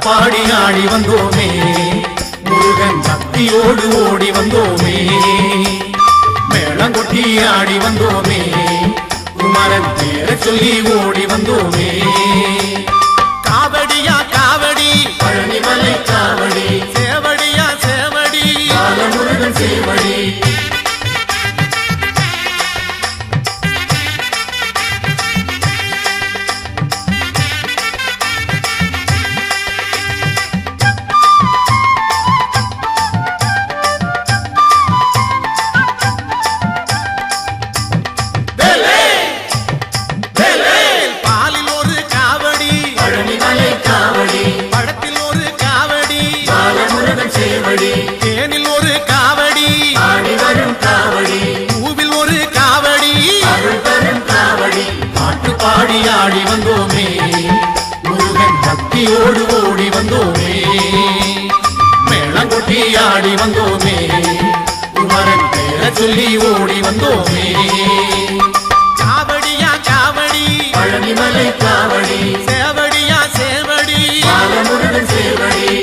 பாடி ஆடி வந்தோமே. முருகன் பக்தியோடு ஓடி வந்தோமே. மேளங்கொட்டி ஆடி வந்தோமே. குமரன் பேர சொல்லி ஓடி வந்தோமே. காவடியா காவடி. பழனிமலை காவடி. சேவடியா சேவடி. முருகன் சேவடி. வந்தோமே. முருகன் பக்தியோடு ஓடி வந்தோமே. மேளங்கொட்டி ஆடி வந்தோமே. குமரன் பேர சொல்லி ஓடி வந்தோமே. காவடியா காவடி பழனிமலை காவடி சேவடியா சேவடி. பாலமுருகன் சேவடி.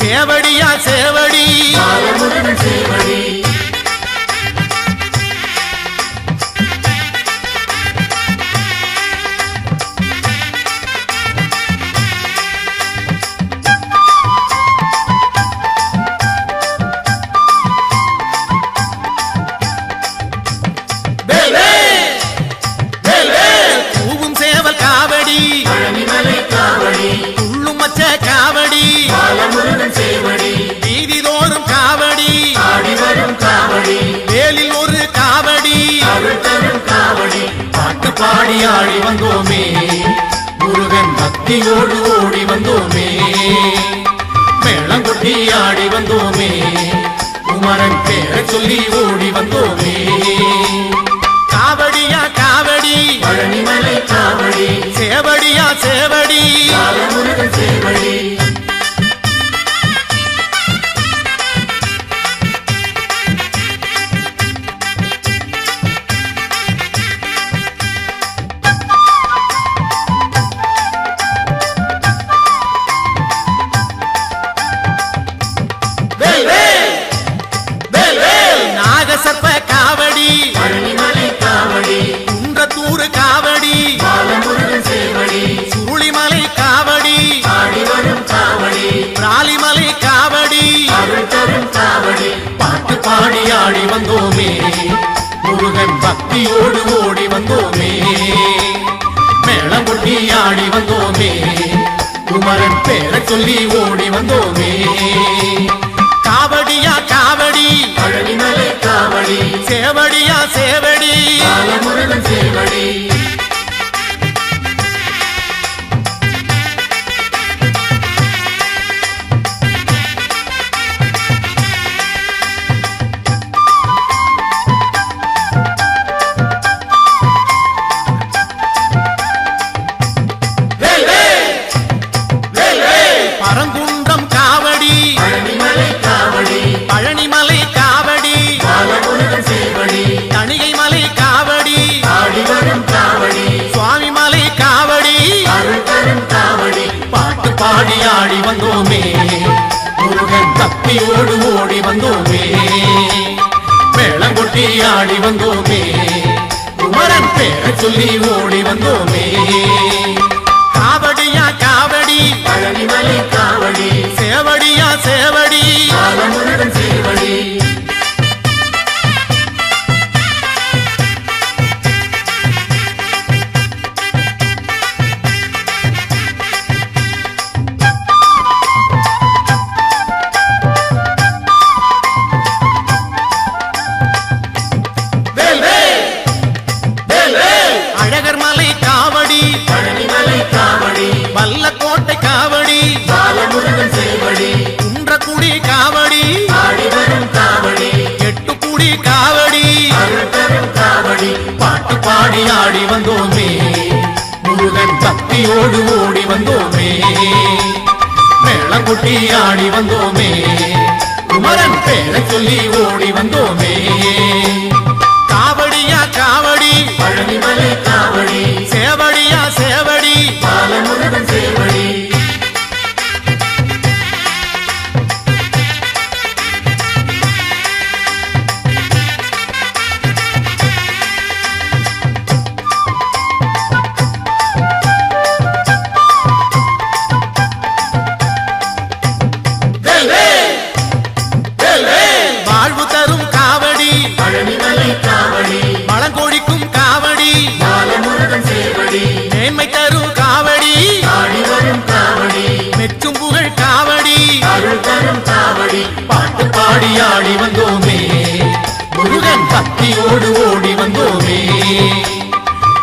சேவடியா சேவ பக்தியோடு ஓடி வந்தோமே. மேளங்கொட்டி ஆடி வந்தோமே. குமரன் பேரை சொல்லி ஓடி வந்தோமே. காவடியா காவடி பழனிமலை காவடி. சேவடியா சேவடி. சேவடி. சொல்லி ஓடி வந்தோம். குமரன் பேரை சொல்லி ஓடி வந்தோமே. காவடியா காவடி பழனிமலை நிற்கும் புகழ் காவடி. அருள் தரும் காவடி. பாட்டு பாடி ஆடி வந்தோமே. முருகன் பக்தியோடு ஓடி வந்தோமே.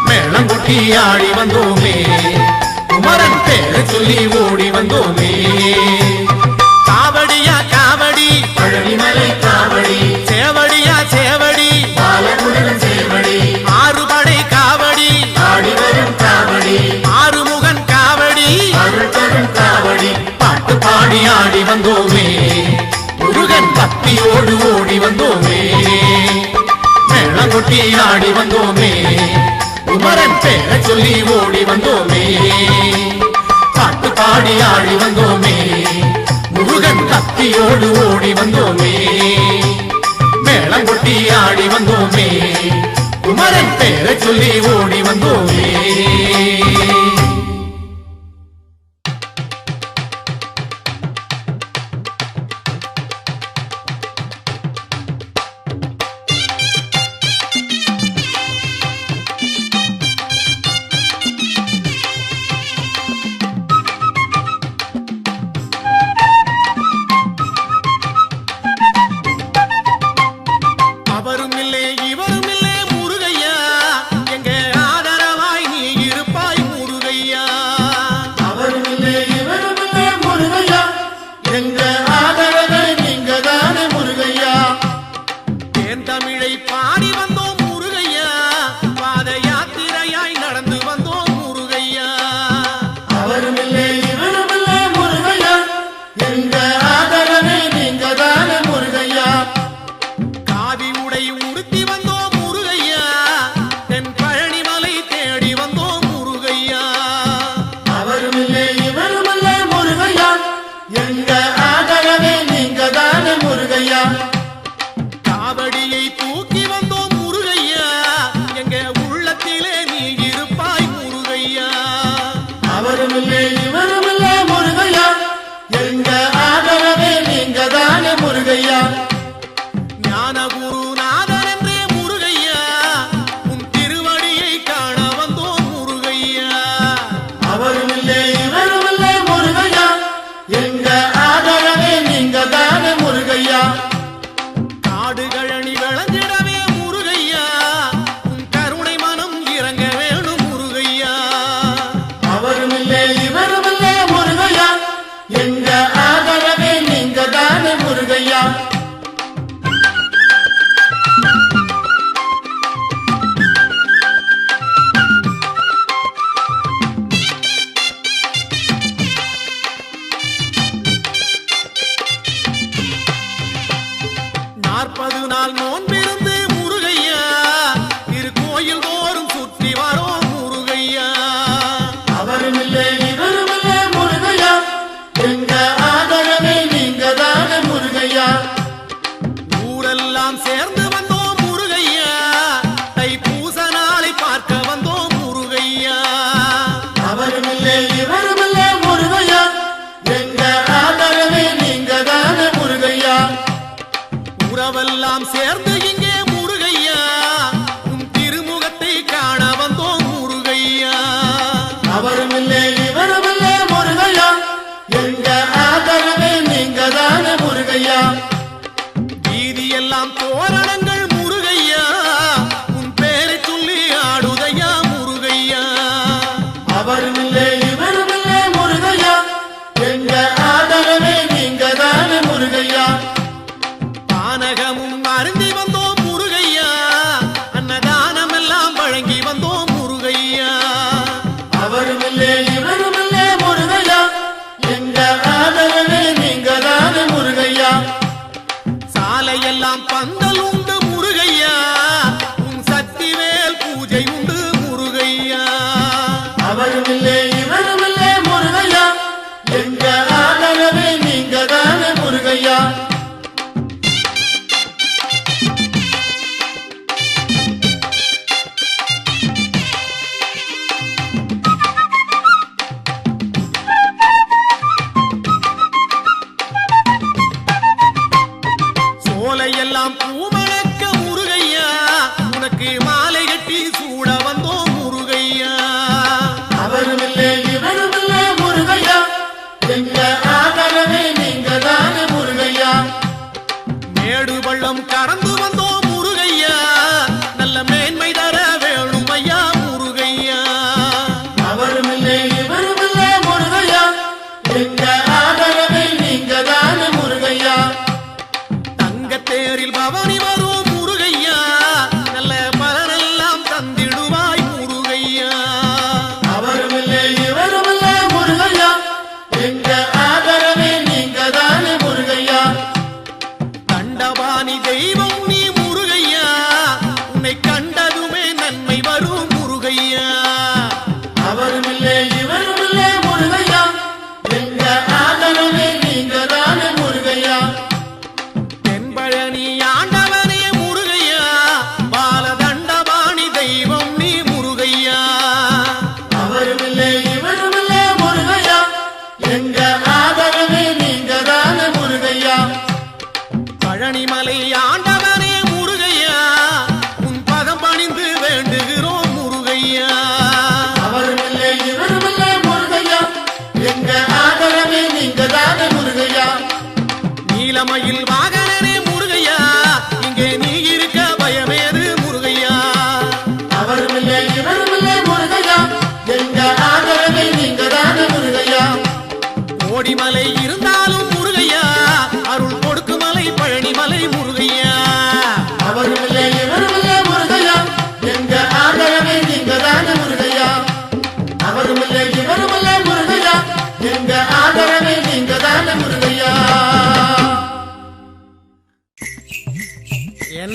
மேளம் கொட்டி ஆடி வந்தோமே. ஓட்டி ஆடி வந்தோமே. குமரன் பேர சொல்லி ஓடி வந்தோமே. பாட்டு பாடி ஆடி வந்தோமே. முருகன் கத்தியோடு ஓடி வந்தோமே. மேளம் கொட்டி ஆடி வந்தோமே. குமரன் பேர சொல்லி ஓடி வந்தோமே.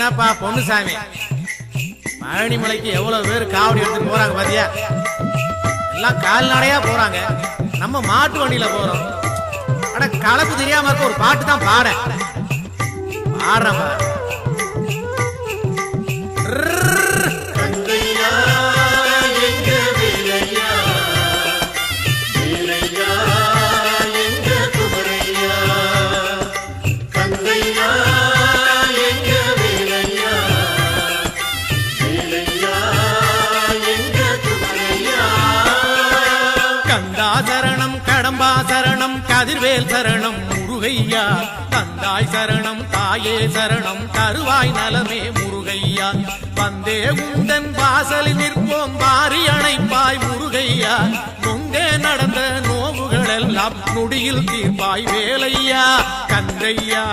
என்னப்பா பொன்னுசாமி? பழனிமலைக்கு எவ்வளவு பேர் காவடி எடுத்துட்டு போறாங்க பாத்தியா? எல்லாம் கால்நடையா போறாங்க. நம்ம மாட்டு வண்டியில போறோம். ஆனா கலப்பு தெரியாம இருக்க ஒரு பாட்டு தான் பாட பாடுறேன். சரணம் தருவாய் நலமே முருகையா. வந்தே உந்தன் வாசலில் நிற்போம் வாரி அணைப்பாய் முருகையா. நொங்கே நடந்த நோவுகள் எல்லாம் நொடியில் தீர்ப்பாய் வேலையா. கந்தையா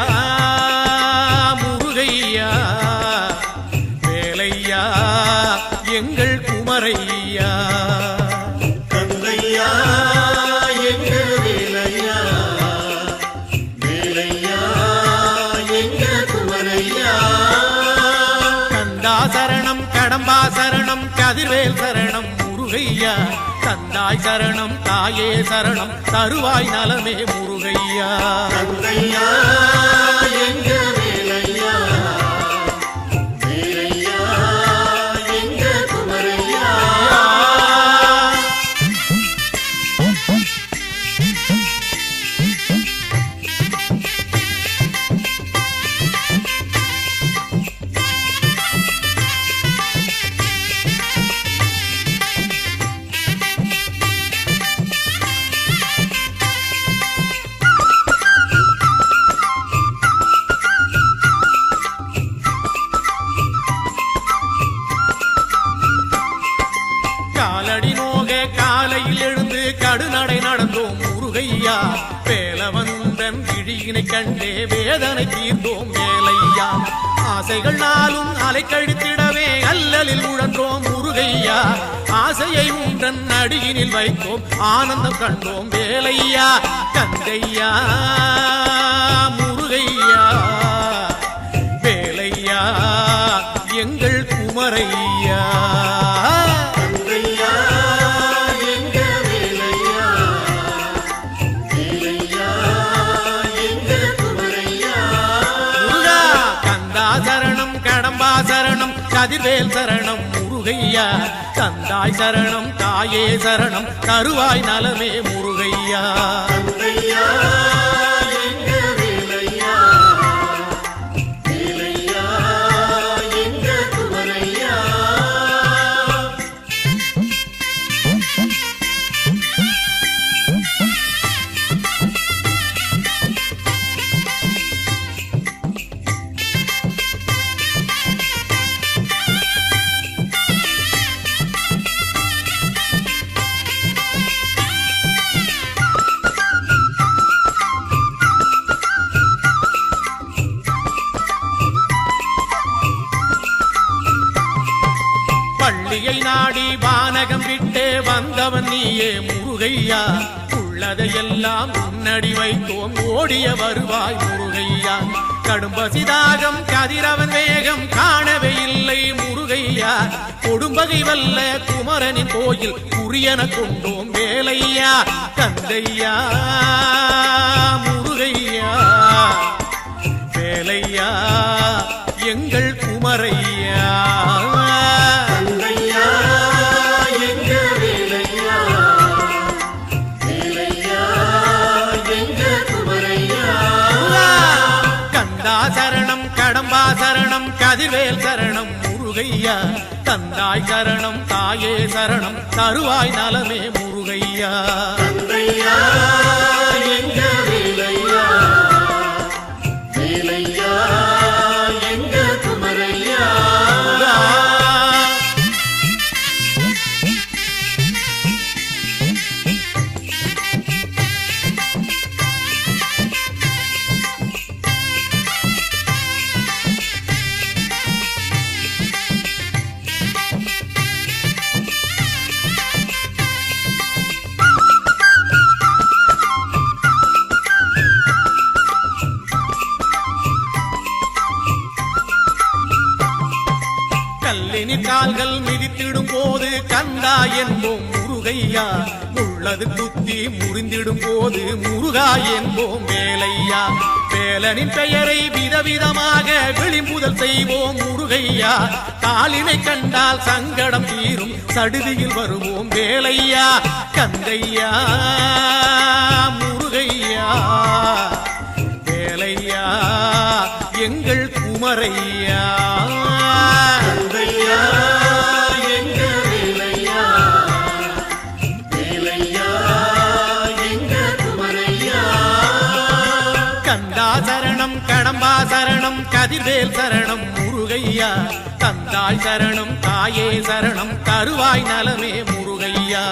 முருகையா. வேலையா எங்கள் குமரையா. தாய் சரணம் தாயே சரணம் தருவாய் நலமே முருகையா. ஆசைகள் நாளும் அலை கழித்திடவே. அல்லலில் உழன்றோம் முருகையா ஆசையை உன்றன் அடியினில் வைத்தோம் ஆனந்தம் கண்டோம் வேலையா கந்தையா முருகையா. முருகையா தந்தாய் சரணம் தாயே சரணம் தருவாய் நலமே முருகையா. முருகையா. கடும்பசிதாகம் கதிரவன் வேகம். காணவே இல்லை முருகையா கொடும்பகை வல்ல குமரனின் கோயில் குறியன கொண்டோம் வேலையா? கந்தையா முருகையா வேலையா? எங்கள் கதிர்வேல் சரணம் முருகையா தந்தாய் சரணம் தாயே சரணம் தருவாய் நலமே முருகையா. முருகா என்போம் வேலையா வேலனின் பெயரை விதவிதமாக விளிம்புதல் செய்வோம் முருகையா? காலினை கண்டால் சங்கடம் தீரும் சடுதியில் வருவோம் வேலையா? கந்தையா கதிர்வேல் சரணம் முருகையா. தந்தாய் சரணம் தாயே சரணம் தருவாய் நலமே முருகையா.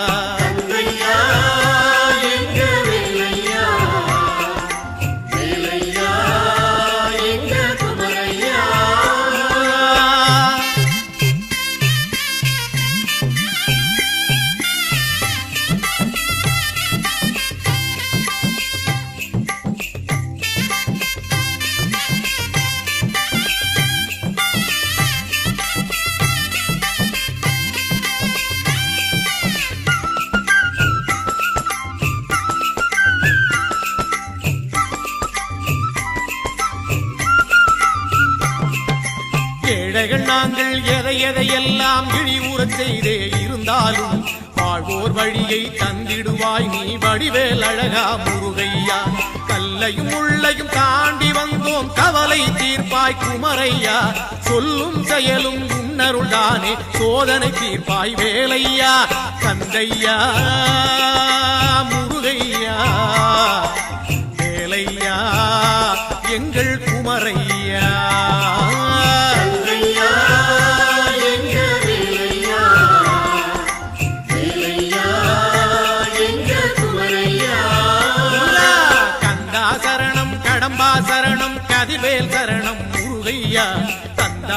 இருந்தாலும் வாழ்வோர் வழியை தந்திடுவாய் நீ வடிவேல் அழகா முருகையா. கல்லையும் உள்ளையும் தாண்டி வந்தோம் கவலை தீர்ப்பாய் குமரையா. சொல்லும் செயலும் உன்னருள்தானே சோதனை தீர்ப்பாய் வேலையா. தந்தையா முருகையா வேலையா எங்கள் குமரையா.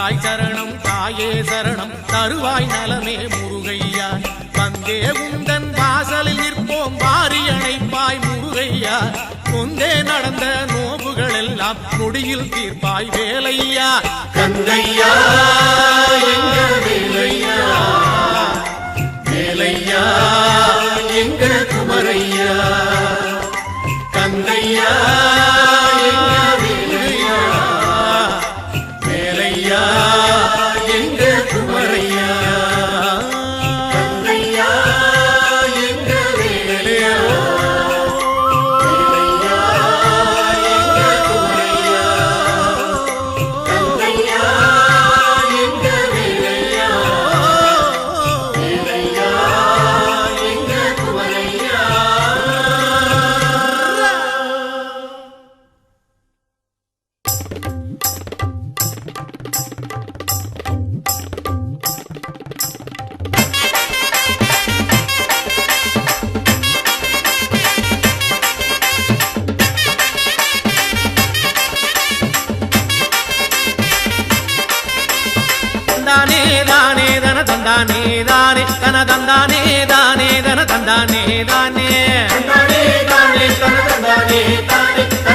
தாய் சரணம் தாயே சரணம். தருவாய் நலமே முருகையா. வந்தே உந்தன் வாசலில் நிற்போம் வாரி அணைப்பாய் முருகையா. கொந்தே நடந்த நோபுகள் எல்லாம் முடியில் தீர்ப்பாய் வேலையா. கந்தையா எங்க வேலையா? வேலையா எங்க குமரையா? கந்தையா